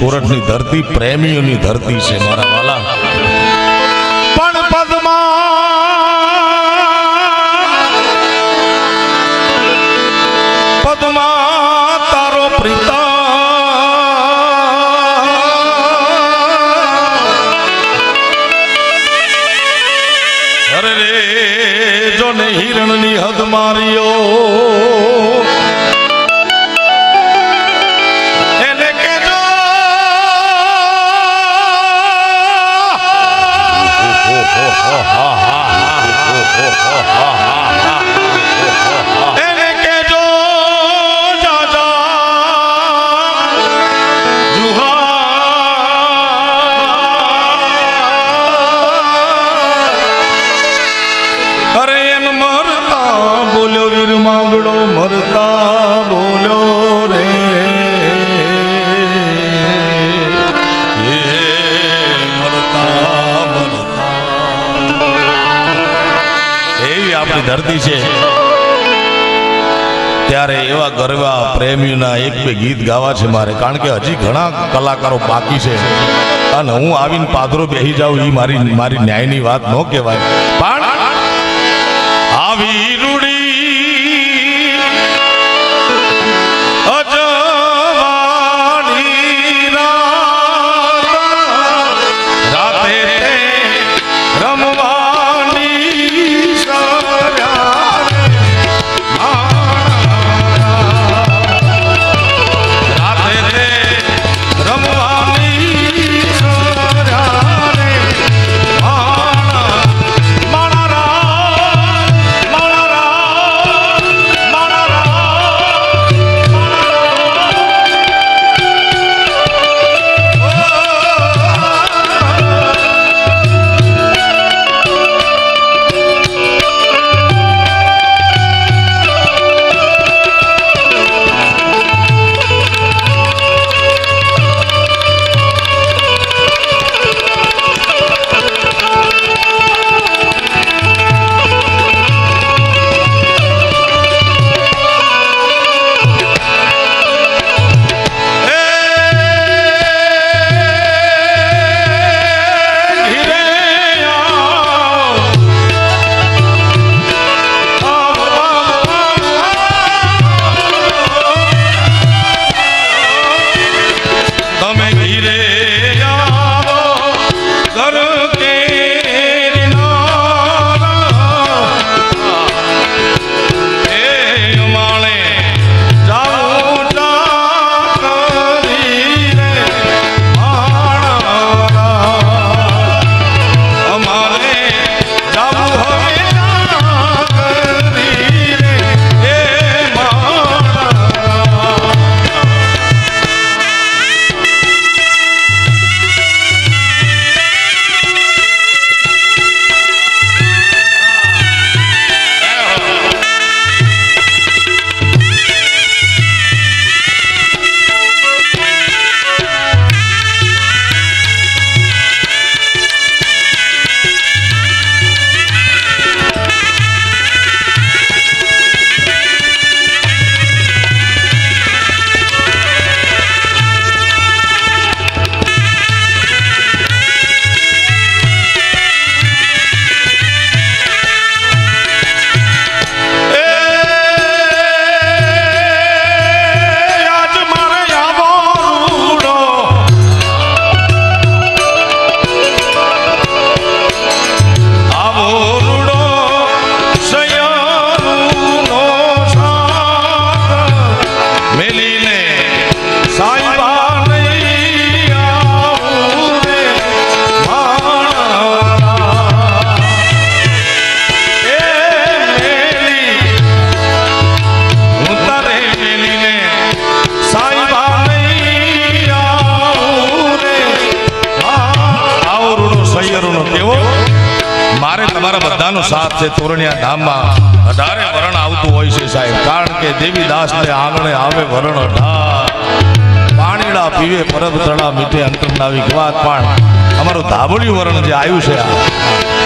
સોરઠની ધરતી પ્રેમીઓની ધરતી છે, મારા વાલા. પણ પદમા પદમા તારો પ્રીતા અરે રે, જો ને હિરણની હદ માર્યો. ધરતી છે. ત્યારે એવા ગરબા પ્રેમીઓના એક બે ગીત ગાવા છે મારે. કારણ કે હજી ઘણા કલાકારો બાકી છે. અને હું આવીને પાદરો બેસી જાઉં એ મારી મારી ન્યાયની વાત ન કહેવાય. પણ આવી તમારા બધાનો સાથ છે તોરણિયા ધામમાં. અઢારે વરણ આવતું હોય છે સાહેબ. કારણ કે દેવીદાસ ને આંગણે આવે વરણ અઢાર. પાણીડા પીવે, પરબ તળા મીઠે અંતર નાવી વાત પણ. અમારું ધાબળિયું વરણ જે આવ્યું છે આ.